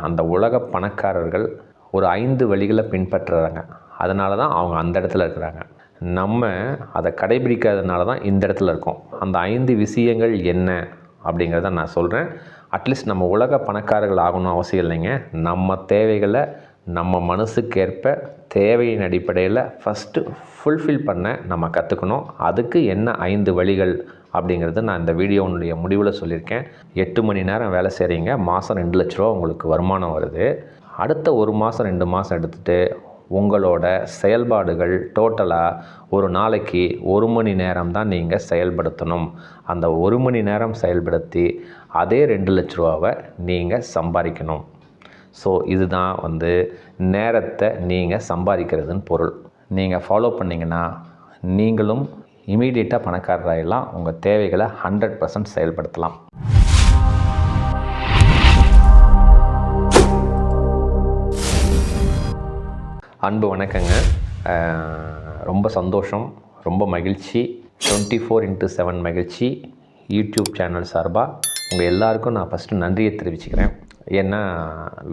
அந்த உலக பணக்காரர்கள் ஒரு ஐந்து வழிகளை பின்பற்றுறாங்க. அதனால தான் அவங்க அந்த இடத்துல இருக்கிறாங்க. நம்ம அதை கடைபிடிக்காதனால தான் இந்த இடத்துல இருக்கோம். அந்த ஐந்து விஷயங்கள் என்ன அப்படிங்கிறத நான் சொல்கிறேன் அட்லீஸ்ட் நம்ம உலக பணக்காரர்கள் ஆகணும் அவசியம் இல்லைங்க. நம்ம தேவைகளை நம்ம மனசுக்கேற்ப தேவையின் அடிப்படையில் ஃபஸ்ட்டு ஃபுல்ஃபில் பண்ண நம்ம கற்றுக்கணும் அதுக்கு என்ன ஐந்து வழிகள் அப்படிங்கிறது நான் இந்த வீடியோனுடைய முடிவில் சொல்லியிருக்கேன். எட்டு மணி நேரம் வேலை செய்கிறீங்க மாதம் ரெண்டு லட்ச ரூபா உங்களுக்கு வருமானம் வருது. அடுத்த ஒரு மாதம் ரெண்டு மாதம் எடுத்துகிட்டு உங்களோட செயல்பாடுகள் டோட்டலாக ஒரு நாளைக்கு ஒரு மணி நேரம் தான் நீங்கள் செயல்படுத்தணும். அந்த ஒரு மணி நேரம் செயல்படுத்தி அதே ரெண்டு லட்ச ரூபாவை நீங்கள் சம்பாதிக்கணும். ஸோ இதுதான் வந்து நேரத்தை நீங்கள் சம்பாதிக்கிறதுன்னு பொருள். நீங்கள் ஃபாலோ பண்ணிங்கன்னா நீங்களும் இமீடியட்டாக பணக்காரராகலாம் உங்கள் தேவைகளை ஹண்ட்ரட் பர்சன்ட் செயல்படுத்தலாம். அன்பு வணக்கங்க. ரொம்ப சந்தோஷம் ரொம்ப மகிழ்ச்சி. டுவெண்ட்டி ஃபோர் இன்ட்டு செவன் மகிழ்ச்சி. யூடியூப் சேனல் சார்பாக உங்கள் எல்லாருக்கும் நான் ஃபஸ்ட்டு நன்றியை தெரிவிச்சுக்கிறேன். ஏன்னா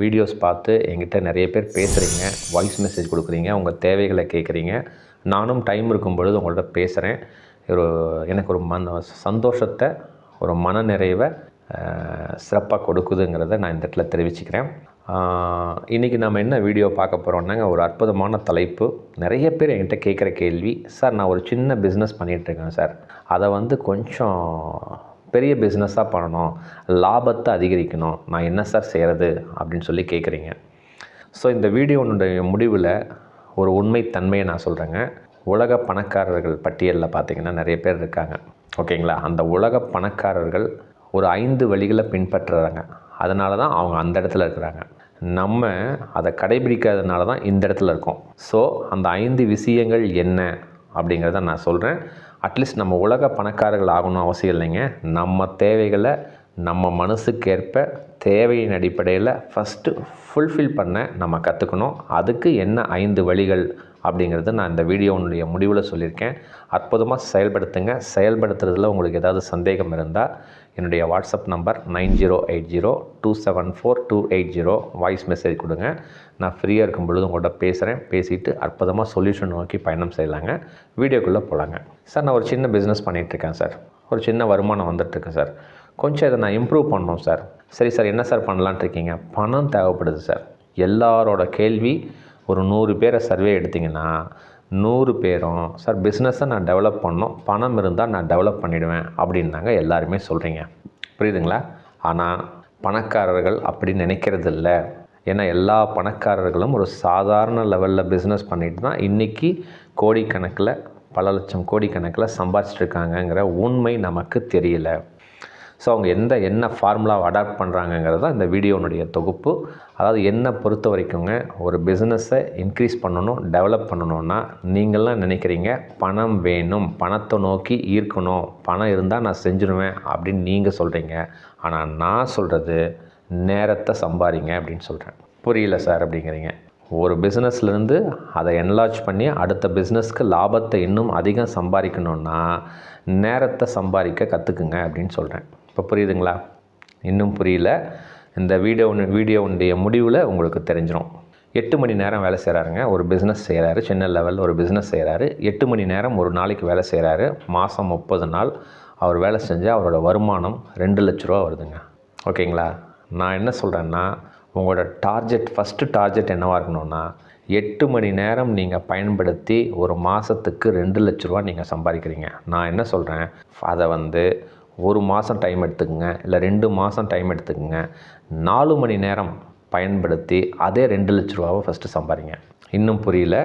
வீடியோஸ் பார்த்து எங்கிட்ட நிறைய பேர் பேசுகிறீங்க வாய்ஸ் மெசேஜ் கொடுக்குறீங்க உங்கள் தேவைகளை கேட்குறீங்க நானும் டைம் இருக்கும் பொழுது உங்கள்கிட்ட பேசுகிறேன் ஒரு எனக்கு ஒரு மன சந்தோஷத்தை ஒரு மன நிறைவை சிறப்பாக கொடுக்குதுங்கிறத நான் இந்த இடத்துல தெரிவிச்சுக்கிறேன். இன்றைக்கி நம்ம என்ன வீடியோ பார்க்க போகிறோம்னாங்க ஒரு அற்புதமான தலைப்பு. நிறைய பேர் என்கிட்ட கேட்குற கேள்வி சார் நான் ஒரு சின்ன பிஸ்னஸ் பண்ணிகிட்ருக்கேன் சார். அதை வந்து கொஞ்சம் பெரிய பிஸ்னஸாக பண்ணணும். லாபத்தை அதிகரிக்கணும். நான் என்ன சார் செய்கிறது அப்படின்னு சொல்லி கேட்குறீங்க. ஸோ இந்த வீடியோனுடைய முடிவில் ஒரு உண்மை தன்மையை நான் சொல்கிறேங்க உலக பணக்காரர்கள் பட்டியலில் பார்த்தீங்கன்னா நிறைய பேர் இருக்காங்க. ஓகேங்களா? அந்த உலக பணக்காரர்கள் ஒரு ஐந்து வழிகளை பின்பற்றுறாங்க. அதனால தான் அவங்க அந்த இடத்துல இருக்கிறாங்க. நம்ம அதை கடைபிடிக்காதனால தான் இந்த இடத்துல இருக்கோம். ஸோ அந்த ஐந்து விஷயங்கள் என்ன அப்படிங்கிறத நான் சொல்கிறேன் அட்லீஸ்ட் நம்ம உலக பணக்காரர்கள் ஆகணும் அவசியம் இல்லைங்க. நம்ம தேவைகளை நம்ம மனசுக்கேற்ப தேவையின் அடிப்படையில் ஃபஸ்ட்டு ஃபுல்ஃபில் பண்ண நம்ம கற்றுக்கணும் அதுக்கு என்ன ஐந்து வழிகள் அப்படிங்கிறது நான் இந்த வீடியோனுடைய முடிவில் சொல்லியிருக்கேன். அற்புதமாக செயல்படுத்துங்க. செயல்படுத்துறதுல உங்களுக்கு ஏதாவது சந்தேகம் இருந்தால் என்னுடைய WhatsApp number nine zero eight zero two seven four two eight zero voice message கொடுங்க. நான் ஃப்ரீயாக இருக்கும் பொழுது உங்கள்கிட்ட பேசுகிறேன் பேசிவிட்டு அற்புதமாக சொல்யூஷன் நோக்கி பயணம் செய்யலாங்க. வீடியோக்குள்ளே போகலாங்க சார் நான் ஒரு சின்ன பிஸ்னஸ் பண்ணிகிட்ருக்கேன் சார். ஒரு சின்ன வருமானம் வந்துட்டுருக்கேன் சார். கொஞ்சம் இதை நான் இம்ப்ரூவ் பண்ணணும் சார் சரி சார் என்ன சார் பண்ணலான்ட்டு இருக்கீங்க? பணம் தேவைப்படுது சார் எல்லாரோட கேள்வி ஒரு நூறு பேரை சர்வே எடுத்திங்கன்னா நூறு பேரும் சார் பிஸ்னஸை நான் டெவலப் பண்ணணும். பணம் இருந்தால் நான் டெவலப் பண்ணிவிடுவேன் அப்படின்னாங்க எல்லாருமே சொல்கிறீங்க புரியுதுங்களா? ஆனால் பணக்காரர்கள் அப்படி நினைக்கிறது இல்லை ஏன்னா எல்லா பணக்காரர்களும் ஒரு சாதாரண லெவலில் பிஸ்னஸ் பண்ணிட்டு தான் இன்றைக்கி கோடிக்கணக்கில் பல லட்சம் கோடிக்கணக்கில் சம்பாதிச்சிட்டுருக்காங்கங்கிற உண்மை நமக்கு தெரியல. ஸோ அவங்க எந்த என்ன ஃபார்முலாவை அடாப்ட் பண்ணுறாங்கங்கிறது தான் இந்த வீடியோனுடைய தொகுப்பு. அதாவது என்னை பொறுத்த வரைக்குங்க ஒரு பிஸ்னஸை இன்க்ரீஸ் பண்ணணும் டெவலப் பண்ணணுன்னா நீங்கள்லாம் நினைக்கிறீங்க பணம் வேணும் பணத்தை நோக்கி ஈர்க்கணும் பணம் இருந்தால் நான் செஞ்சுருவேன் அப்படின்னு நீங்கள் சொல்கிறீங்க ஆனால் நான் சொல்கிறது நேரத்தை சம்பாதிங்க அப்படின்னு சொல்கிறேன் புரியல சார் அப்படிங்கிறீங்க. ஒரு பிஸ்னஸ்லேருந்து அதை என்லார்ஜ் பண்ணி அடுத்த பிஸ்னஸ்க்கு லாபத்தை இன்னும் அதிகம் சம்பாதிக்கணுன்னா நேரத்தை சம்பாதிக்க கற்றுக்குங்க அப்படின்னு சொல்கிறேன் இப்போ புரியுதுங்களா? இன்னும் புரியல. இந்த வீடியோ வீடியோனுடைய முடிவில் உங்களுக்கு தெரிஞ்சிடும் எட்டு மணி நேரம் வேலை செய்கிறாருங்க ஒரு பிஸ்னஸ் செய்கிறாரு சின்ன லெவலில் ஒரு பிஸ்னஸ் செய்கிறாரு எட்டு மணி நேரம் ஒரு நாளைக்கு வேலை செய்கிறாரு மாதம் முப்பது நாள் அவர் வேலை செஞ்சால் அவரோட வருமானம் ரெண்டு லட்ச ரூபா வருதுங்க. ஓகேங்களா? நான் என்ன சொல்கிறேன்னா உங்களோட டார்கெட் ஃபஸ்ட்டு டார்கெட் என்னவாக இருக்கணும்னா எட்டு மணி நேரம் நீங்கள் பயன்படுத்தி ஒரு மாதத்துக்கு ரெண்டு லட்ச ரூபா நீங்கள் சம்பாதிக்கிறீங்க. நான் என்ன சொல்கிறேன் அதை வந்து ஒரு மாதம் டைம் எடுத்துக்கோங்க. இல்லை ரெண்டு மாதம் டைம் எடுத்துக்கோங்க. நாலு மணி நேரம் பயன்படுத்தி அதே ரெண்டு லட்ச ரூபாவை ஃபஸ்ட்டு சம்பாதிங்க இன்னும் புரியல.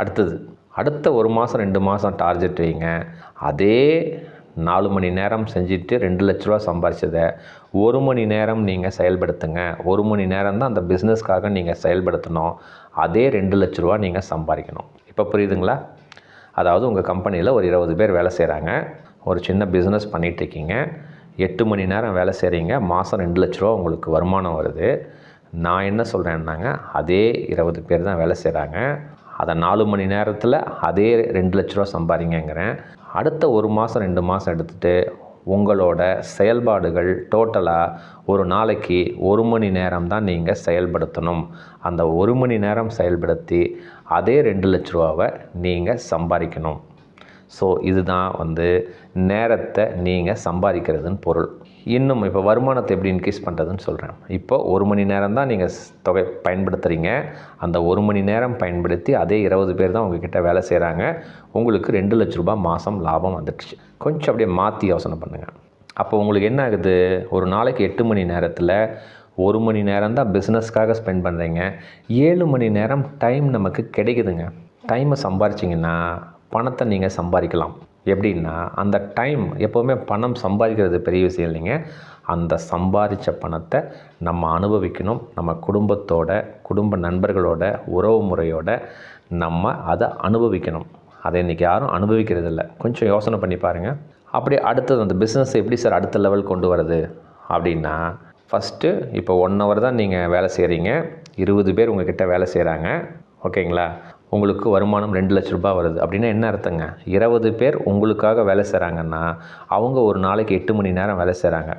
அடுத்தது அடுத்த ஒரு மாதம் ரெண்டு மாதம் டார்கெட் வைங்க. அதே நாலு மணி நேரம் செஞ்சுட்டு ரெண்டு லட்ச ரூபா சம்பாரிச்சதை ஒரு மணி நேரம் நீங்கள் செயல்படுத்துங்க. ஒரு மணி நேரம் தான் அந்த பிஸ்னஸ்க்காக நீங்கள் செயல்படுத்தணும். அதே ரெண்டு லட்ச ரூபா நீங்கள் சம்பாதிக்கணும் இப்போ புரியுதுங்களா? அதாவது உங்கள் கம்பெனியில் ஒரு இருபது பேர் வேலை செய்கிறாங்க ஒரு சின்ன பிஸ்னஸ் பண்ணிகிட்ருக்கீங்க எட்டு மணி நேரம் வேலை செய்கிறீங்க மாதம் ரெண்டு லட்ச ரூபா உங்களுக்கு வருமானம் வருது. நான் என்ன சொல்கிறேன்னாங்க அதே இருபது பேர் தான் வேலை செய்கிறாங்க அதை நாலு மணி நேரத்தில் அதே ரெண்டு லட்ச ரூபா சம்பாதிங்கிறேன் அடுத்த ஒரு மாதம் ரெண்டு மாதம் எடுத்துகிட்டு உங்களோட செயல்பாடுகள் டோட்டலாக ஒரு நாளைக்கு ஒரு மணி நேரம் தான் நீங்கள் செயல்படுத்தணும். அந்த ஒரு மணி நேரம் செயல்படுத்தி அதே ரெண்டு லட்ச ரூபாவை நீங்கள் சம்பாதிக்கணும். ஸோ இதுதான் வந்து நேரத்தை நீங்கள் சம்பாதிக்கிறதுன்னு பொருள். இன்னும் இப்போ வருமானத்தை எப்படி இன்க்ரீஸ் பண்ணுறதுன்னு சொல்கிறேன் இப்போ ஒரு மணி நேரம் தான் நீங்கள் தொகை பயன்படுத்துகிறீங்க அந்த ஒரு மணி நேரம் பயன்படுத்தி அதே இருபது பேர் தான் உங்ககிட்ட வேலை செய்கிறாங்க உங்களுக்கு ரெண்டு லட்ச ரூபாய் மாதம் லாபம் வந்துடுச்சு. கொஞ்சம் அப்படியே மாற்றி யோசனை பண்ணுங்கள் அப்போ உங்களுக்கு என்ன ஆகுது? ஒரு நாளைக்கு எட்டு மணி நேரத்தில் ஒரு மணி நேரம் தான் பிஸ்னஸ்க்காக ஸ்பெண்ட் பண்ணுறீங்க ஏழு மணி நேரம் டைம் நமக்கு கிடைக்குதுங்க. டைமை சம்பாரிச்சிங்கன்னா பணத்தை நீங்கள் சம்பாதிக்கலாம். எப்படின்னா அந்த டைம் எப்போவுமே பணம் சம்பாதிக்கிறது பெரிய விஷயம் இல்லைங்க. அந்த சம்பாதிச்ச பணத்தை நம்ம அனுபவிக்கணும். நம்ம குடும்பத்தோட குடும்ப நண்பர்களோட உறவு முறையோட நம்ம அதை அனுபவிக்கணும். அதை இன்றைக்கி யாரும் அனுபவிக்கிறது இல்லை. கொஞ்சம் யோசனை பண்ணி பாருங்கள் அப்படி அடுத்தது அந்த பிஸ்னஸ் எப்படி சார் அடுத்த லெவல் கொண்டு வருது? அப்படின்னா ஃபஸ்ட்டு இப்போ ஒன் ஹவர் தான் நீங்கள் வேலை செய்கிறீங்க இருபது பேர் உங்ககிட்ட வேலை செய்கிறாங்க ஓகேங்களா? உங்களுக்கு வருமானம் ரெண்டு லட்ச ரூபாய் வருது. அப்படின்னா என்ன அர்த்தங்க? இருபது பேர் உங்களுக்காக வேலை செய்கிறாங்கன்னா அவங்க ஒரு நாளைக்கு எட்டு மணி நேரம் வேலை செய்கிறாங்க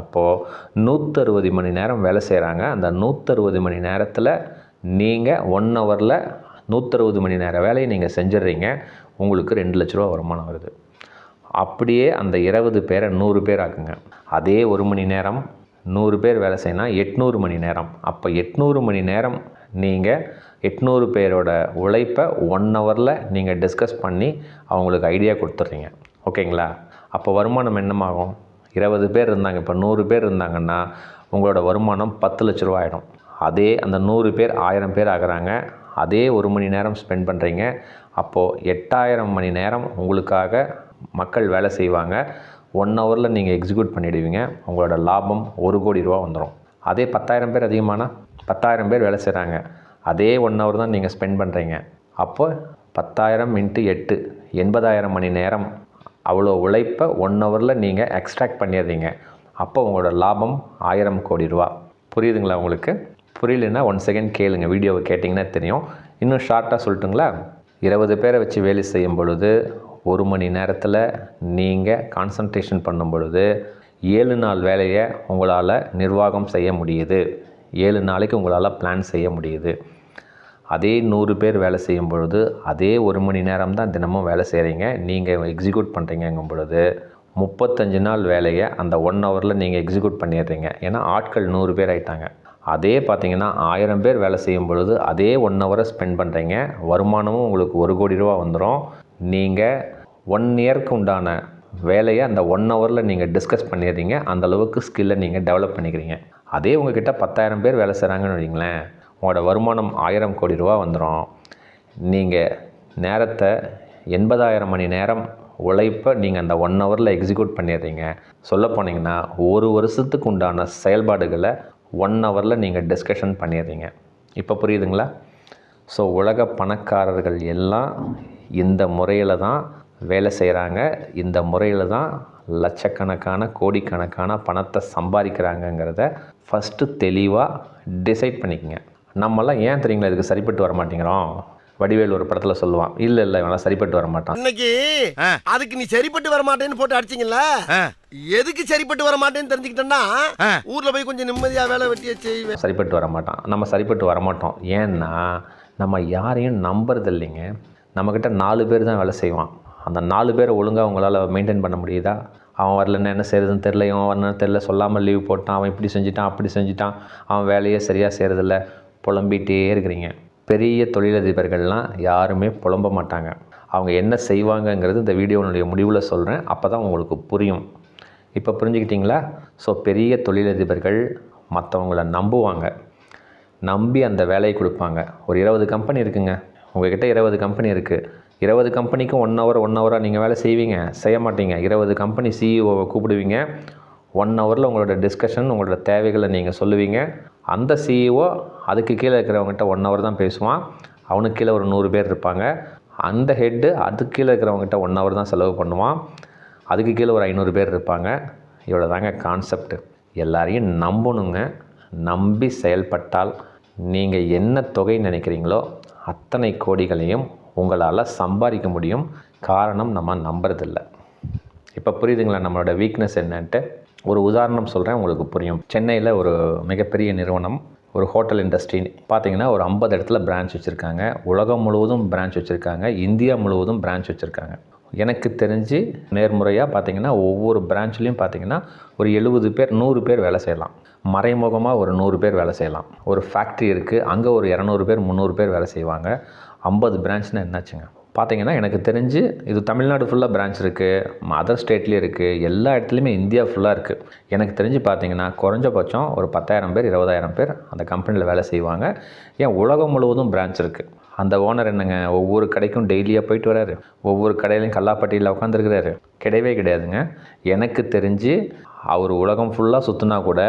அப்போது நூற்றறுபது மணி நேரம் வேலை செய்கிறாங்க அந்த நூற்றறுபது மணி நேரத்தில் நீங்கள் ஒன் ஹவரில் நூற்றறுபது மணி நேர வேலையை நீங்கள் செஞ்சிடுறீங்க. உங்களுக்கு ரெண்டு லட்ச ரூபா வருமானம் வருது. அப்படியே அந்த இருபது பேரை நூறு பேர் ஆக்குங்க. அதே ஒரு மணி நேரம் நூறு பேர் வேலை செய்யணும் எட்நூறு மணி நேரம். அப்போ எட்நூறு மணி நேரம் நீங்கள் எட்நூறு பேரோட உழைப்பை ஒன் ஹவரில் நீங்கள் டிஸ்கஸ் பண்ணி அவங்களுக்கு ஐடியா கொடுத்துட்றீங்க. ஓகேங்களா அப்போ வருமானம் என்னமாகும்? இருபது பேர் இருந்தாங்க இப்போ நூறு பேர் இருந்தாங்கன்னா உங்களோட வருமானம் பத்து லட்ச ரூபா ஆகிடும் அதே அந்த நூறு பேர் ஆயிரம் பேர் ஆகுறாங்க. அதே ஒரு மணி நேரம் ஸ்பெண்ட் பண்ணுறீங்க அப்போது எட்டாயிரம் மணி நேரம் உங்களுக்காக மக்கள் வேலை செய்வாங்க. ஒன் ஹவரில் நீங்கள் எக்ஸிக்யூட் பண்ணிவிடுவீங்க உங்களோட லாபம் ஒரு கோடி ரூபா வந்துடும் அதே பத்தாயிரம் பேர் அதிகமான? பத்தாயிரம் பேர் வேலை செய்கிறாங்க அதே ஒன் ஹவர் தான் நீங்கள் ஸ்பெண்ட் பண்ணுறீங்க அப்போ பத்தாயிரம் இன்ட்டு எட்டு எண்பதாயிரம் மணி நேரம் அவ்வளோ உழைப்பை ஒன் ஹவரில் நீங்கள் எக்ஸ்ட்ராக்ட் பண்ணிடுறீங்க. அப்போ உங்களோட லாபம் ஆயிரம் கோடி ரூபா. புரியுதுங்களா உங்களுக்கு? புரியலன்னா ஒன் செகண்ட் கேளுங்க. வீடியோவை கேட்டிங்கன்னா தெரியும். இன்னும் ஷார்ட்டாக சொல்லட்டுங்களா? இருபது பேரை வச்சு வேலை செய்யும் பொழுது ஒரு மணி நேரத்தில் நீங்கள் கான்சன்ட்ரேஷன் பண்ணும் பொழுது ஏழு நாள் வேலையை உங்களால் நிர்வாகம் செய்ய முடியுது. ஏழு நாளைக்கு உங்களால் பிளான் செய்ய முடியுது. அதே நூறு பேர் வேலை செய்யும் பொழுது அதே ஒரு மணி நேரம் தான் தினமும் வேலை செய்கிறீங்க நீங்கள் எக்ஸிக்யூட் பண்ணுறீங்கங்கும் பொழுது முப்பத்தஞ்சு நாள் வேலையை அந்த ஒன் ஹவரில் நீங்கள் எக்ஸிக்யூட் பண்ணிடுறீங்க. ஏன்னா ஆட்கள் நூறு பேர் ஆயிட்டாங்க. அதே பார்த்தீங்கன்னா ஆயிரம் பேர் வேலை செய்யும் பொழுது அதே ஒன் ஹவரை ஸ்பெண்ட் பண்ணுறீங்க வருமானமும் உங்களுக்கு ஒரு கோடி ரூபா வந்துடும் நீங்கள் ஒன் இயர்க்கு உண்டான வேலையை அந்த ஒன் ஹவரில் நீங்கள் டிஸ்கஸ் பண்ணிடுறீங்க. அந்த அளவுக்கு ஸ்கில்லை நீங்கள் டெவலப் பண்ணிக்கிறீங்க. அதே உங்ககிட்ட பத்தாயிரம் பேர் வேலை செய்கிறாங்கன்னு வைங்களேன் உங்களோட வருமானம் ஆயிரம் கோடி ரூபா வந்துடும் நீங்கள் நேரத்தை எண்பதாயிரம் மணி நேரம் உழைப்பை நீங்கள் அந்த ஒன் ஹவரில் எக்ஸிக்யூட் பண்ணிடுறீங்க. சொல்ல போனீங்கன்னா ஒரு வருஷத்துக்கு உண்டான செயல்பாடுகளை ஒன் ஹவரில் நீங்கள் டிஸ்கஷன் பண்ணிடுறீங்க. இப்போ புரியுதுங்களா? ஸோ உலக பணக்காரர்கள் எல்லாம் இந்த முறையில் தான் வேலை செய்கிறாங்க இந்த முறையில் தான் லட்சக்கணக்கான கோடிக்கணக்கான பணத்தை சம்பாதிக்கிறாங்கங்கிறத ஃபஸ்ட்டு தெளிவாக டிசைட் பண்ணிக்கங்க. நம்மலாம் ஏன் தெரியுங்களா இதுக்கு சரிப்பட்டு வர மாட்டேங்கிறோம்? வடிவேல் ஒரு படத்தில் சொல்லுவான் இல்லை இல்லை இவெல்லாம் சரிப்பட்டு வர மாட்டான். இன்னைக்கு அதுக்கு நீ சரிப்பட்டு வர மாட்டேன்னு போட்டு அடிச்சீங்கல்ல? எதுக்கு சரிப்பட்டு வர மாட்டேன்னு தெரிஞ்சுக்கிட்டேன்னா ஊர்ல போய் கொஞ்சம் நிம்மதியா வேலை வெட்டிய செய்வேன் சரிப்பட்டு வர மாட்டான். நம்ம சரிப்பட்டு வர மாட்டோம். ஏன்னா நம்ம யாரையும் நம்புறது இல்லைங்க. நம்மக்கிட்ட நாலு பேர் தான் வேலை செய்வான். அந்த நாலு பேரை ஒழுங்காக அவங்களால மெயின்டைன் பண்ண முடியுதா? அவன் வரலன்னா என்ன செய்யறதுன்னு தெரில இவன் வரலன்னு தெரில சொல்லாமல் லீவ் போட்டான் அவன் இப்படி செஞ்சுட்டான் அப்படி செஞ்சுட்டான் அவன் வேலையே சரியாக செய்கிறதில்ல புலம்பிகிட்டே இருக்கிறீங்க. பெரிய தொழிலதிபர்கள்லாம் யாருமே புலம்ப மாட்டாங்க. அவங்க என்ன செய்வாங்கங்கிறது இந்த வீடியோனுடைய முடிவில் சொல்கிறேன் அப்போ தான் உங்களுக்கு புரியும். இப்போ புரிஞ்சுக்கிட்டிங்களா? ஸோ பெரிய தொழிலதிபர்கள் மற்றவங்கள நம்புவாங்க. நம்பி அந்த வேலையை கொடுப்பாங்க. ஒரு இருபது கம்பெனி இருக்குங்க. உங்ககிட்ட இருபது கம்பெனி இருக்குது இருபது கம்பெனிக்கும் ஒன் ஹவர் ஒன் ஹவராக நீங்கள் வேலை செய்வீங்க. செய்ய மாட்டீங்க. இருபது கம்பெனி சிஇஓவை கூப்பிடுவீங்க. ஒன் ஹவரில் உங்களோட டிஸ்கஷன் உங்களோட தேவைகளை நீங்கள் சொல்லுவீங்க. அந்த சிஇஓ அதுக்கு கீழே இருக்கிறவங்ககிட்ட ஒன் ஹவர் தான் பேசுவான். அவனுக்கு கீழே ஒரு நூறு பேர் இருப்பாங்க. அந்த ஹெட்டு அதுக்கு கீழே இருக்கிறவங்ககிட்ட ஒன் ஹவர் தான் செலவு பண்ணுவான். அதுக்கு கீழே ஒரு ஐநூறு பேர் இருப்பாங்க. இவ்வளோ தாங்க கான்செப்ட் எல்லாரையும் நம்பணுங்க. நம்பி செயல்பட்டால் நீங்கள் என்ன தொகை நினைக்கிறீங்களோ அத்தனை கோடிகளையும் உங்களால் சம்பாதிக்க முடியும். காரணம் நம்ம நம்புறதில்ல. இப்போ புரியுதுங்களா நம்மளோட வீக்னஸ் என்னன்ட்டு? ஒரு உதாரணம் சொல்கிறேன் உங்களுக்கு புரியும். சென்னையில் ஒரு மிகப்பெரிய நிறுவனம் ஒரு ஹோட்டல் இண்டஸ்ட்ரி. பார்த்தீங்கன்னா ஒரு ஐம்பது இடத்துல பிரான்ச் வச்சுருக்காங்க. உலகம் முழுவதும் பிரான்ச் வச்சுருக்காங்க. இந்தியா முழுவதும் பிரான்ச் வச்சுருக்காங்க. எனக்கு தெரிஞ்சு நேர்முறையாக பார்த்தீங்கன்னா ஒவ்வொரு பிரான்ச்லேயும் பார்த்தீங்கன்னா ஒரு எழுபது பேர் நூறு பேர் வேலை செய்யலாம். மறைமுகமாக ஒரு நூறு பேர் வேலை செய்யலாம். ஒரு ஃபேக்ட்ரி இருக்குது அங்கே ஒரு இரநூறு பேர் முந்நூறு பேர் வேலை செய்வாங்க. ஐம்பது பிரான்ச்னால் என்னாச்சுங்க? பார்த்தீங்கன்னா எனக்கு தெரிஞ்சு இது தமிழ்நாடு ஃபுல்லாக பிரான்ச் இருக்குது அதர் ஸ்டேட்லேயும் இருக்குது எல்லா இடத்துலையுமே இந்தியா ஃபுல்லாக இருக்குது எனக்கு தெரிஞ்சு பார்த்தீங்கன்னா குறைஞ்சபட்சம் ஒரு பத்தாயிரம் பேர் இருபதாயிரம் பேர் அந்த கம்பெனியில் வேலை செய்வாங்க. ஏன் உலகம் முழுவதும் பிரான்ச் இருக்குது அந்த ஓனர் என்னங்க ஒவ்வொரு கடைக்கும் டெய்லியாக போயிட்டு வராரு. ஒவ்வொரு கடையிலையும் கல்லாப்பட்டியில் உட்காந்துருக்கிறாரு கிடையவே கிடையாதுங்க. எனக்கு தெரிஞ்சு அவர் உலகம் ஃபுல்லாக சுற்றினா கூட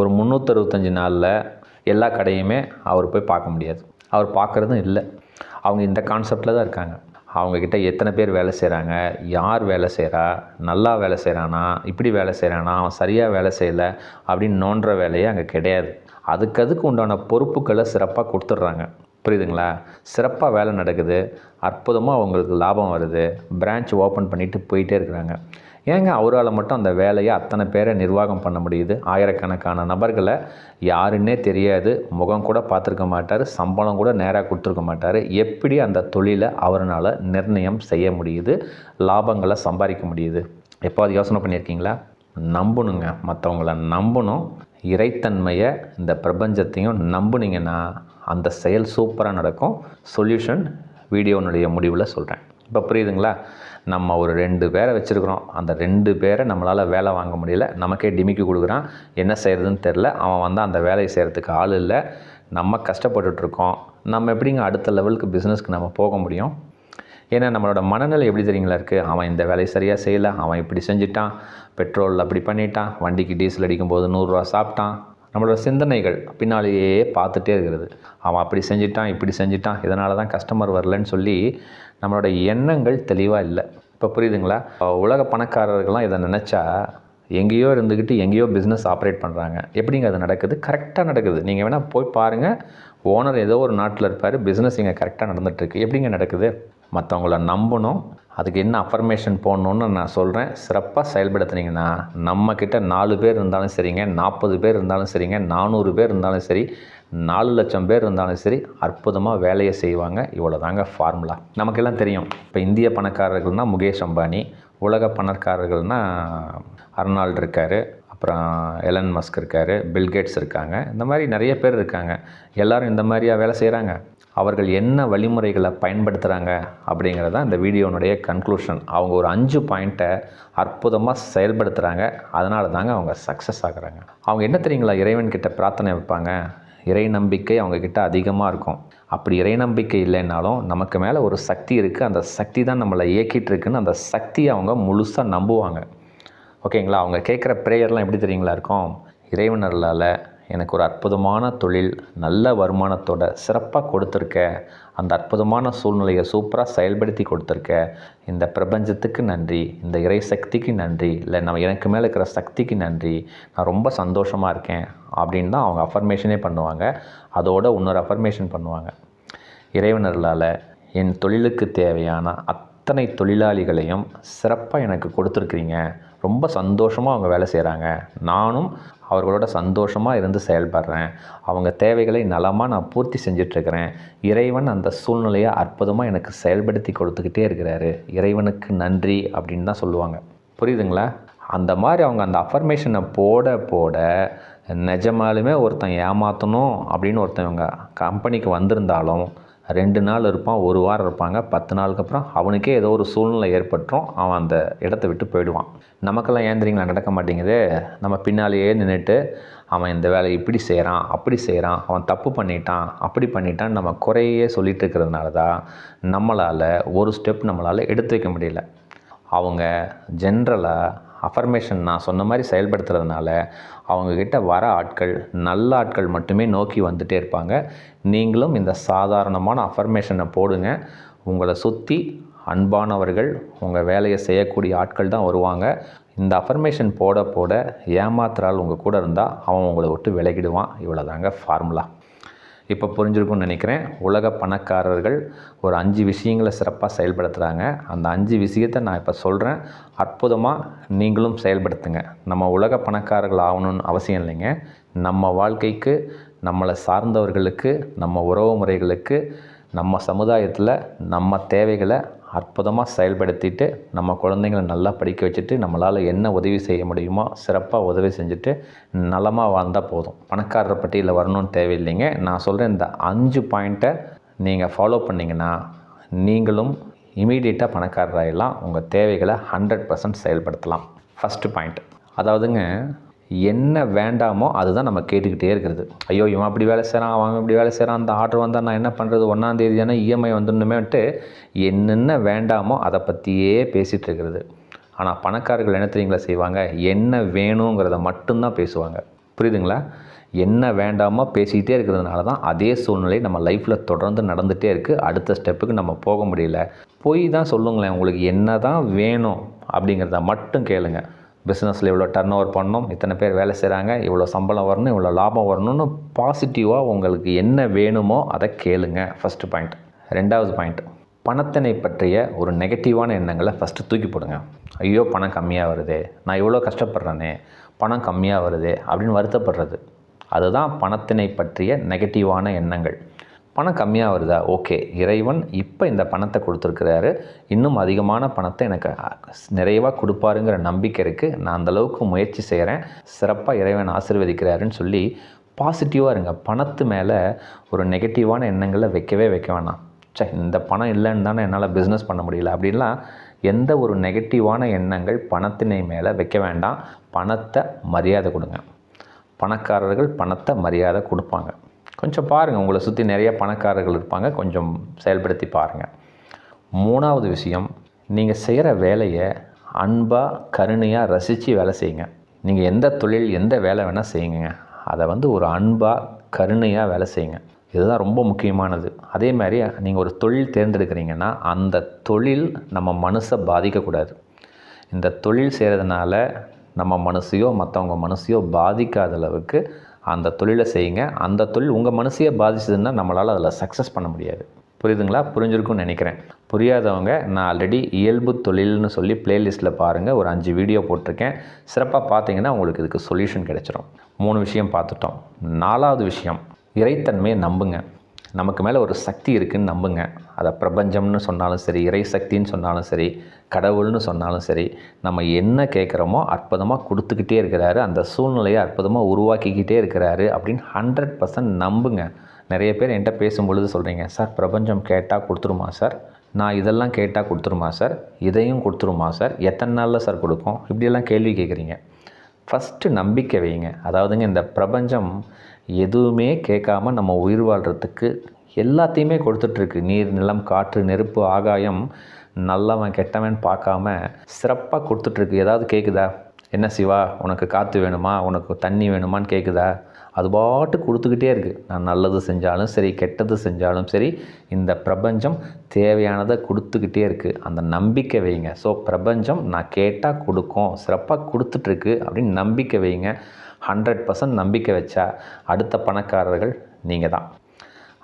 ஒரு முந்நூற்றறுபத்தஞ்சு நாளில் எல்லா கடையுமே அவர் போய் பார்க்க முடியாது. அவர் பார்க்குறதும் இல்லை. அவங்க இந்த கான்செப்டில் தான் இருக்காங்க. அவங்கக்கிட்ட எத்தனை பேர் வேலை செய்கிறாங்க யார் வேலை செய்கிறா நல்லா வேலை செய்கிறானா இப்படி வேலை செய்கிறானா அவன் சரியாக வேலை செய்யலை அப்படின்னு நோண்டுற வேலையே அங்கே கிடையாது. அதுக்கு அதுக்கு உண்டான பொறுப்புகளை சிறப்பாக கொடுத்துட்றாங்க. புரியுதுங்களா? சிறப்பாக வேலை நடக்குது அற்புதமாக அவங்களுக்கு லாபம் வருது பிரான்ச் ஓப்பன் பண்ணிவிட்டு போயிட்டே இருக்கிறாங்க. ஏங்க அவரால் மட்டும் அந்த வேலையை அத்தனை பேரை நிர்வாகம் பண்ண முடியுது? ஆயிரக்கணக்கான நபர்களை யாருன்னே தெரியாது. முகம் கூட பார்த்துருக்க மாட்டார். சம்பளம் கூட நேராக கொடுத்துருக்க மாட்டார். எப்படி அந்த தொழிலை அவரால் நிர்ணயம் செய்ய முடியுது? லாபங்களை சம்பாதிக்க முடியுது? எப்போது யோசனை பண்ணியிருக்கீங்களா? நம்பணுங்க. மற்றவங்கள நம்பணும். இறைத்தன்மையை இந்த பிரபஞ்சத்தையும் நம்புனீங்கன்னா அந்த செயல் சூப்பராக நடக்கும். சொல்யூஷன் வீடியோனுடைய முடிவில் சொல்கிறேன். இப்போ புரியுதுங்களா? நம்ம ஒரு ரெண்டு பேரை வச்சுருக்குறோம். அந்த ரெண்டு பேரை நம்மளால் வேலை வாங்க முடியல. நமக்கே டிமிக்கி கொடுக்குறான். என்ன செய்கிறதுன்னு தெரில அவன் வந்து அந்த வேலையை செய்கிறதுக்கு ஆள் இல்லை. நம்ம கஷ்டப்பட்டுட்ருக்கோம். நம்ம எப்படிங்க அடுத்த லெவலுக்கு பிஸ்னஸ்க்கு நம்ம போக முடியும்? ஏன்னா நம்மளோட மனநிலை எப்படி தெரியுங்களா இருக்குது அவன் இந்த வேலையை சரியாக செய்யலை. அவன் இப்படி செஞ்சிட்டான். பெட்ரோல் அப்படி பண்ணிட்டான். வண்டிக்கு டீசல் அடிக்கும்போது நூறுரூவா சாப்பிட்டான். நம்மளோட சிந்தனைகள் பின்னாலேயே பார்த்துட்டே இருக்கிறது. அவன் அப்படி செஞ்சிட்டான் இப்படி செஞ்சிட்டான். இதனால தான் கஸ்டமர் வரலன்னு சொல்லி நம்மளோட எண்ணங்கள் தெளிவாக இல்லை. இப்போ புரியுதுங்களா? உலக பணக்காரர்கள்லாம் இதை நினச்சா எங்கேயோ இருந்துக்கிட்டு எங்கேயோ பிஸ்னஸ் ஆப்ரேட் பண்ணுறாங்க எப்படிங்க அது நடக்குது? கரெக்டாக நடக்குது. நீங்கள் வேணால் போய் பாருங்கள் ஓனர் ஏதோ ஒரு நாட்டில் இருப்பார். பிஸ்னஸ் இங்கே கரெக்டாக நடந்துகிட்ருக்கு எப்படிங்க நடக்குது? மற்றவங்கள நம்பணும். அதுக்கு என்ன அஃபர்மேஷன் போடணுன்னு நான் சொல்கிறேன் சிறப்பாக செயல்படுத்துனீங்கன்னா நம்மக்கிட்ட நாலு பேர் இருந்தாலும் சரிங்க நாற்பது பேர் இருந்தாலும் சரிங்க நானூறு பேர் இருந்தாலும் சரி நாலு லட்சம் பேர் இருந்தாலும் சரி அற்புதமாக வேலையை செய்வாங்க. இவ்வளோ தாங்க ஃபார்முலா நமக்கெல்லாம் தெரியும். இப்போ இந்திய பணக்காரர்கள்னால் முகேஷ் அம்பானி உலக பணக்காரர்கள்னால் அர்னால்டு இருக்கார் அப்புறம் எலன் மஸ்க் இருக்கார் பில்கேட்ஸ் இருக்காங்க. இந்த மாதிரி நிறைய பேர் இருக்காங்க. எல்லோரும் இந்த மாதிரியா வேலை செய்கிறாங்க அவர்கள் என்ன வழிமுறைகளை பயன்படுத்துகிறாங்க அப்படிங்கிறது தான் இந்த வீடியோனுடைய கன்க்ளூஷன் அவங்க ஒரு அஞ்சு பாயிண்ட்டை அற்புதமாக செயல்படுத்துகிறாங்க அதனால தாங்க அவங்க சக்ஸஸ் ஆகுறாங்க. அவங்க என்ன தெரியுங்களா இறைவன்கிட்ட பிரார்த்தனை வைப்பாங்க? இறை நம்பிக்கை அவங்கக்கிட்ட அதிகமாக இருக்கும். அப்படி இறை நம்பிக்கை இல்லைன்னாலும் நமக்கு மேலே ஒரு சக்தி இருக்குது அந்த சக்தி தான் நம்மளை இயக்கிட்டு இருக்குன்னு அந்த சக்தியை அவங்க முழுசாக நம்புவாங்க. ஓகேங்களா? அவங்க கேட்குற ப்ரேயர்லாம் எப்படி தெரியுங்களா இருக்கும்? இறைவனர்களால் எனக்கு ஒரு அற்புதமான தொழில் நல்ல வருமானத்தோட சிறப்பாக கொடுத்துருக்க. அந்த அற்புதமான சூழ்நிலையை சூப்பராக செயல்படுத்தி கொடுத்துருக்க இந்த பிரபஞ்சத்துக்கு நன்றி இந்த இறை சக்திக்கு நன்றி இல்லை நம்ம எனக்கு மேலே இருக்கிற சக்திக்கு நன்றி நான் ரொம்ப சந்தோஷமாக இருக்கேன் அப்படின்னு தான் அவங்க அஃபர்மேஷனே பண்ணுவாங்க. அதோட இன்னொரு அஃபர்மேஷன் பண்ணுவாங்க. இறைவனர்களால் என் தொழிலுக்கு தேவையான அத்தனை தொழிலாளிகளையும் சிறப்பாக எனக்கு கொடுத்துருக்குறீங்க. ரொம்ப சந்தோஷமாக அவங்க வேலை செய்கிறாங்க நானும் அவர்களோட சந்தோஷமாக இருந்து செயல்படுறேன். அவங்க தேவைகளை நலமாக நான் பூர்த்தி செஞ்சிட்ருக்கிறேன். இறைவன் அந்த சூழ்நிலையை அற்புதமாக எனக்கு செயல்படுத்தி கொடுத்துக்கிட்டே இருக்கிறாரு. இறைவனுக்கு நன்றி அப்படின்னு தான் சொல்லுவாங்க. புரியுதுங்களா? அந்த மாதிரி அவங்க அந்த அஃபர்மேஷனை போட போட நிஜமாலுமே ஒருத்தன் ஏமாற்றணும் அப்படின்னு ஒருத்தவங்க கம்பெனிக்கு வந்திருந்தாலும் ரெண்டு நாள் இருப்பான் ஒரு வாரம் இருப்பாங்க பத்து நாளுக்கு அப்புறம் அவனுக்கே ஏதோ ஒரு சூழ்நிலை ஏற்பட்டுரும் அவன் அந்த இடத்த விட்டு போயிடுவான். நமக்கெல்லாம் ஏந்திரிங்களா நடக்க மாட்டேங்குது? நம்ம பின்னாலேயே நின்றுட்டு அவன் இந்த வேலையை இப்படி செய்கிறான் அப்படி செய்கிறான் அவன் தப்பு பண்ணிட்டான் அப்படி பண்ணிட்டான் நம்ம குறையே சொல்லிட்டு இருக்கிறதுனால தான் நம்மளால் ஒரு ஸ்டெப் நம்மளால் எடுத்து வைக்க முடியல. அவங்க ஜென்ரலாக அஃபர்மேஷன் நான் சொன்ன மாதிரி செயல்படுத்துறதுனால அவங்கக்கிட்ட வர ஆட்கள் நல்ல ஆட்கள் மட்டுமே நோக்கி வந்துட்டே இருப்பாங்க. நீங்களும் இந்த சாதாரணமான அஃபர்மேஷனை போடுங்க. உங்களை சுற்றி அன்பானவர்கள் உங்கள் வேலையை செய்யக்கூடிய ஆட்கள் தான் வருவாங்க. இந்த அஃபர்மேஷன் போட போட ஏமாத்துறாள் உங்கள் கூட இருந்தால் அவன் உங்களை விட்டு விலகிடுவான். இவ்வளோதாங்க ஃபார்முலா இப்போ புரிஞ்சிருக்கும்னு நினைக்கிறேன். உலக பணக்காரர்கள் ஒரு அஞ்சு விஷயங்களை சிறப்பாக செயல்படுத்துகிறாங்க அந்த அஞ்சு விஷயத்தை நான் இப்போ சொல்கிறேன் அற்புதமாக நீங்களும் செயல்படுத்துங்க. நம்ம உலக பணக்காரர்கள் ஆகணும்னு அவசியம் இல்லைங்க. நம்ம வாழ்க்கைக்கு நம்மளை சார்ந்தவர்களுக்கு நம்ம உறவு முறைகளுக்கு நம்ம சமுதாயத்தில் நம்ம தேவைகளை அற்புதமாக செயல்படுத்திட்டு நம்ம குழந்தைங்களை நல்லா படிக்க வச்சுட்டு நம்மளால் என்ன உதவி செய்ய முடியுமோ சிறப்பாக உதவி செஞ்சுட்டு நலமாக வாழ்ந்தால் போதும். பணக்காரர் பட்டியலில் வரணும்னு தேவையில்லைங்க. நான் சொல்கிற இந்த அஞ்சு பாயிண்ட்டை நீங்கள் ஃபாலோ பண்ணிங்கன்னா நீங்களும் இமீடியட்டாக பணக்காரராகலாம் உங்கள் தேவைகளை ஹண்ட்ரட் பர்சன்ட் செயல்படுத்தலாம். ஃபஸ்ட்டு பாயிண்ட் அதாவதுங்க என்ன வேண்டாமோ அதுதான் நம்ம கேட்டுக்கிட்டே இருக்கிறது. ஐயோ இவன் அப்படி வேலை செய்கிறான் அவன் இப்படி வேலை செய்கிறான் அந்த ஆர்டர் வந்தால் நான் என்ன பண்ணுறது ஒன்றாந்தேதி தானே இஎம்ஐ வந்துடணுமேட்டு என்னென்ன வேண்டாமோ அதை பற்றியே பேசிகிட்டு இருக்கிறது. ஆனால் பணக்காரர்கள் என்ன தெரியுங்களா செய்வாங்க? என்ன வேணுங்கிறத மட்டும்தான் பேசுவாங்க. புரியுதுங்களா? என்ன வேண்டாமோ பேசிக்கிட்டே இருக்கிறதுனால தான் அதே சூழ்நிலை நம்ம லைஃப்பில் தொடர்ந்து நடந்துகிட்டே இருக்குது அடுத்த ஸ்டெப்புக்கு நம்ம போக முடியல. போய் தான் சொல்லுங்களேன் உங்களுக்கு என்ன தான் வேணும் அப்படிங்கிறத மட்டும் கேளுங்கள் பிஸ்னஸில் இவ்வளோ டர்ன் ஓவர் பண்ணணும் இத்தனை பேர் வேலை செய்கிறாங்க இவ்வளோ சம்பளம் வரணும் இவ்வளோ லாபம் வரணும்னு பாசிட்டிவாக உங்களுக்கு என்ன வேணுமோ அதை கேளுங்க. ஃபஸ்ட்டு பாயிண்ட் ரெண்டாவது பாயிண்ட் பணத்தினை பற்றிய ஒரு நெகட்டிவான எண்ணங்களை ஃபஸ்ட்டு தூக்கி போடுங்க. ஐயோ பணம் கம்மியாக வருது நான் இவ்வளோ கஷ்டப்படுறேனே பணம் கம்மியாக வருது அப்படின்னு வருத்தப்படுறது. அதுதான் பணத்தினை பற்றிய நெகட்டிவான எண்ணங்கள். பணம் கம்மியாக வருதா? ஓகே. இறைவன் இப்போ இந்த பணத்தை கொடுத்துருக்கிறாரு. இன்னும் அதிகமான பணத்தை எனக்கு நிறைவாக கொடுப்பாருங்கிற நம்பிக்கை இருக்குது நான் அந்தளவுக்கு முயற்சி செய்கிறேன் சிறப்பாக இறைவன் ஆசீர்வதிக்கிறாருன்னு சொல்லி பாசிட்டிவாக இருங்க. பணத்து மேலே ஒரு நெகட்டிவான எண்ணங்களை வைக்கவே வைக்க வேணாம். சே இந்த பணம் இல்லைன்னு தானே என்னால் பிஸ்னஸ் பண்ண முடியல. அப்படின்லாம் எந்த ஒரு நெகட்டிவான எண்ணங்கள் பணத்தினை மேலே வைக்க வேண்டாம். பணத்தை மரியாதை கொடுங்க. பணக்காரர்கள் பணத்தை மரியாதை கொடுப்பாங்க. கொஞ்சம் பாருங்கள் உங்களை சுற்றி நிறைய பணக்காரர்கள் இருப்பாங்க. கொஞ்சம் செயல்படுத்தி பாருங்கள் மூணாவது விஷயம் நீங்கள் செய்கிற வேலையை அன்பாக கருணையாக ரசித்து வேலை செய்யுங்க. நீங்கள் எந்த தொழில் எந்த வேலை வேணால் செய்யுங்க. அதை வந்து ஒரு அன்பாக கருணையாக வேலை செய்யுங்க. இதுதான் ரொம்ப முக்கியமானது. அதே மாதிரி நீங்கள் ஒரு தொழில் தேர்ந்தெடுக்கிறீங்கன்னா அந்த தொழில் நம்ம மனசை பாதிக்கக்கூடாது. இந்த தொழில் செய்கிறதுனால நம்ம மனசையோ மற்றவங்க மனசையோ பாதிக்காத அளவுக்கு அந்த தொழிலை செய்யுங்க. அந்த தொழில் உங்கள் மனசையே பாதிச்சதுன்னா நம்மளால் அதில் சக்ஸஸ் பண்ண முடியாது. புரியுதுங்களா? புரிஞ்சிருக்கும்னு நினைக்கிறேன். புரியாதவங்க நான் ஆல்ரெடி இயல்பு தொழில்னு சொல்லி பிளேலிஸ்ட்டில் பாருங்கள் ஒரு அஞ்சு வீடியோ போட்டிருக்கேன். சிறப்பாக பார்த்தீங்கன்னா உங்களுக்கு இதுக்கு சொல்யூஷன் கிடைச்சிரும். மூணு விஷயம் பார்த்துட்டோம். நாலாவது விஷயம் இறைத்தன்மையை நம்புங்க. நமக்கு மேலே ஒரு சக்தி இருக்குதுன்னு நம்புங்க. அதை பிரபஞ்சம்னு சொன்னாலும் சரி இறை சக்தின்னு சொன்னாலும் சரி கடவுள்னு சொன்னாலும் சரி நம்ம என்ன கேட்குறோமோ அற்புதமாக கொடுத்துக்கிட்டே இருக்கிறாரு. அந்த சூழ்நிலையை அற்புதமாக உருவாக்கிக்கிட்டே இருக்கிறாரு அப்படின்னு ஹண்ட்ரட் பர்சன்ட் நம்புங்க. நிறைய பேர் என்கிட்ட பேசும்பொழுது சொல்கிறீங்க சார் பிரபஞ்சம் கேட்டால் கொடுத்துருமா சார்? நான் இதெல்லாம் கேட்டால் கொடுத்துருமா சார்? இதையும் கொடுத்துருமா சார்? எத்தனை நாளில் சார் கொடுக்கும்? இப்படியெல்லாம் கேள்வி கேட்குறீங்க ஃபஸ்ட்டு நம்பிக்கை வைங்க அதாவதுங்க இந்த பிரபஞ்சம் எதுவுமே கேட்காம நம்ம உயிர் வாழ்கிறதுக்கு எல்லாத்தையுமே கொடுத்துட்ருக்கு. நீர் நிலம் காற்று நெருப்பு ஆகாயம் நல்லவன் கெட்டவன் பார்க்காம சிறப்பாக கொடுத்துட்ருக்கு. ஏதாவது கேட்குதா என்ன சிவா உனக்கு காற்று வேணுமா? உனக்கு தண்ணி வேணுமான்னு கேட்குதா அது பாட்டு கொடுத்துக்கிட்டே இருக்குது நான் நல்லது செஞ்சாலும் சரி கெட்டது செஞ்சாலும் சரி இந்த பிரபஞ்சம் தேவையானதை கொடுத்துக்கிட்டே இருக்குது அந்த நம்பிக்கை வைங்க. ஸோ பிரபஞ்சம் நான் கேட்டால் கொடுக்கும் சிறப்பாக கொடுத்துட்ருக்கு அப்படின்னு நம்பிக்கை வைங்க. ஹண்ட்ரட் பர்சன்ட் நம்பிக்கை வச்சா அடுத்த பணக்காரர்கள் நீங்கள் தான்.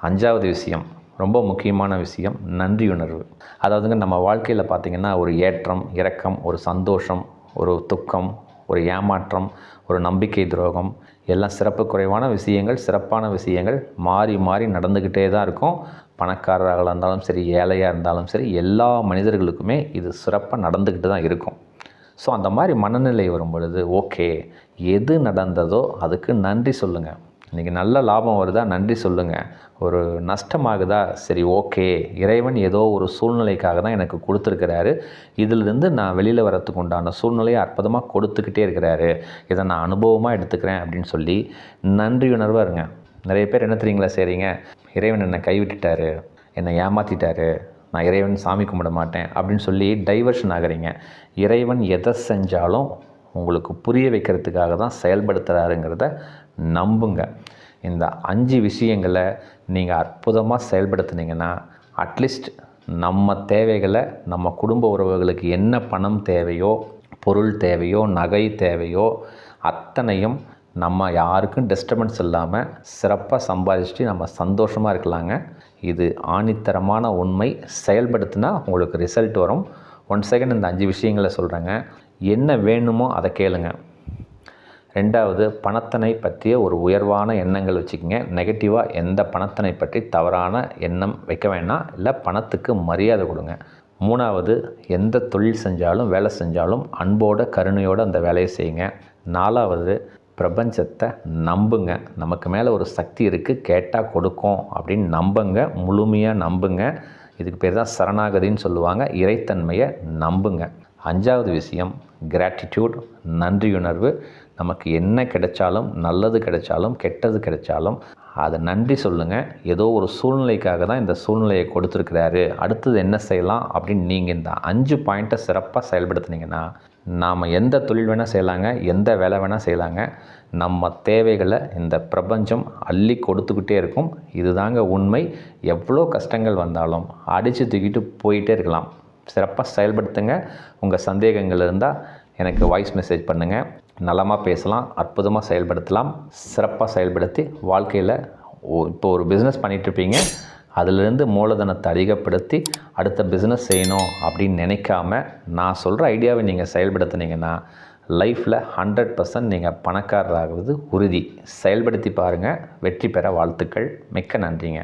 அஞ்சாவது விஷயம் ரொம்ப முக்கியமான விஷயம் நன்றியுணர்வு அதாவதுங்க நம்ம வாழ்க்கையில் பார்த்திங்கன்னா ஒரு ஏற்றம் இறக்கம் ஒரு சந்தோஷம் ஒரு துக்கம் ஒரு ஏமாற்றம் ஒரு நம்பிக்கை துரோகம் எல்லாம் சிறப்பு குறைவான விஷயங்கள் சிறப்பான விஷயங்கள் மாறி மாறி நடந்துக்கிட்டே தான் இருக்கும். பணக்காரராக இருந்தாலும் சரி ஏழையாக இருந்தாலும் சரி எல்லா மனிதர்களுக்குமே இது சிறப்பாக நடந்துக்கிட்டு தான் இருக்கும். ஸோ அந்த மாதிரி மனநிலை வரும் பொழுது ஓகே எது நடந்ததோ அதுக்கு நன்றி சொல்லுங்கள் இன்றைக்கி நல்ல லாபம் வருதா? நன்றி சொல்லுங்கள் ஒரு நஷ்டமாகுதா? சரி ஓகே. இறைவன் ஏதோ ஒரு சூழ்நிலைக்காக தான் எனக்கு கொடுத்துருக்கிறாரு. இதிலிருந்து நான் வெளியில் வரத்துக்கு உண்டான சூழ்நிலையை அற்புதமாக கொடுத்துக்கிட்டே இருக்கிறாரு. இதை நான் அனுபவமாக எடுத்துக்கிறேன் அப்படின்னு சொல்லி நன்றியுணர்வாக இருங்க நிறைய பேர் என்ன தெரியுங்களா செய்கிறீங்க இறைவன் என்னை கைவிட்டுட்டாரு. என்னை ஏமாற்றிட்டாரு நான் இறைவன் சாமி கும்பிட மாட்டேன் அப்படின்னு சொல்லி டைவர்ஷன் ஆகுறீங்க. இறைவன் எதை செஞ்சாலும் உங்களுக்கு புரிய வைக்கிறதுக்காக தான் செயல்படுத்துகிறாருங்கிறத நம்புங்க. இந்த அஞ்சு விஷயங்களை நீங்கள் அற்புதமாக செயல்படுத்துனீங்கன்னா அட்லீஸ்ட் நம்ம தேவைகளை நம்ம குடும்ப உறவுகளுக்கு என்ன பணம் தேவையோ பொருள் தேவையோ நகை தேவையோ அத்தனையும் நம்ம யாருக்கும் டிஸ்டர்பன்ஸ் இல்லாமல் சிறப்பாக சம்பாதிச்சுட்டு நம்ம சந்தோஷமாக இருக்கலாங்க. இது ஆணித்தரமான உண்மை. செயல்படுத்தினா உங்களுக்கு ரிசல்ட் வரும். ஒன் செகண்ட் இந்த அஞ்சு விஷயங்களை சொல்கிறேங்க என்ன வேணுமோ அதை கேளுங்கள் ரெண்டாவது பணத்தனை பற்றிய ஒரு உயர்வான எண்ணங்கள் வச்சுக்கோங்க. நெகட்டிவாக எந்த பணத்தனை பற்றி தவறான எண்ணம் வைக்க வேணாம் இல்லை பணத்துக்கு மரியாதை கொடுங்க. மூணாவது எந்த தொழில் செஞ்சாலும் வேலை செஞ்சாலும் அன்போட கருணையோடு அந்த வேலையை செய்யுங்க. நாலாவது பிரபஞ்சத்தை நம்புங்க. நமக்கு மேலே ஒரு சக்தி இருக்குது கேட்டால் கொடுக்கும் அப்படின்னு நம்புங்க. முழுமையாக நம்புங்க. இதுக்கு பேர் தான் சரணாகதின்னு சொல்லுவாங்க. இறைத்தன்மையை நம்புங்க. அஞ்சாவது விஷயம் கிராட்டிடியூட் நன்றியுணர்வு. நமக்கு என்ன கிடைச்சாலும் நல்லது கிடைச்சாலும் கெட்டது கிடைச்சாலும் அதை நன்றி சொல்லுங்கள் ஏதோ ஒரு சூழ்நிலைக்காக தான் இந்த சூழ்நிலையை கொடுத்துருக்கிறாரு. அடுத்தது என்ன செய்யலாம் அப்படின்னு நீங்கள் இந்த அஞ்சு பாயிண்ட்டை சிறப்பாக செயல்படுத்துனீங்கன்னா நாம் எந்த தொழில் வேணால் செய்யலாங்க எந்த வேலை வேணால் செய்யலாங்க. நம்ம தேவைகளை இந்த பிரபஞ்சம் அள்ளி கொடுத்துக்கிட்டே இருக்கும். இதுதாங்க உண்மை. எவ்வளோ கஷ்டங்கள் வந்தாலும் அடித்து தூக்கிட்டு போயிட்டே இருக்கலாம். சிறப்பாக செயல்படுத்துங்க. உங்கள் சந்தேகங்கள் இருந்தால் எனக்கு வாய்ஸ் மெசேஜ் பண்ணுங்கள் நலமாக பேசலாம் அற்புதமாக செயல்படுத்தலாம் சிறப்பாக செயல்படுத்தி வாழ்க்கையில் இப்போ ஒரு பிஸ்னஸ் பண்ணிகிட்ருப்பீங்க அதிலிருந்து மூலதனத்தை அதிகப்படுத்தி அடுத்த பிஸ்னஸ் செய்யணும் அப்படின்னு நினைக்காம நான் சொல்கிற ஐடியாவை நீங்கள் செயல்படுத்துனீங்கன்னா லைஃப்பில் ஹண்ட்ரட் பர்சன்ட் நீங்கள் பணக்காரராகிறது உறுதி. செயல்படுத்தி பாருங்கள் வெற்றி பெற வாழ்த்துக்கள். மிக்க நன்றிங்க.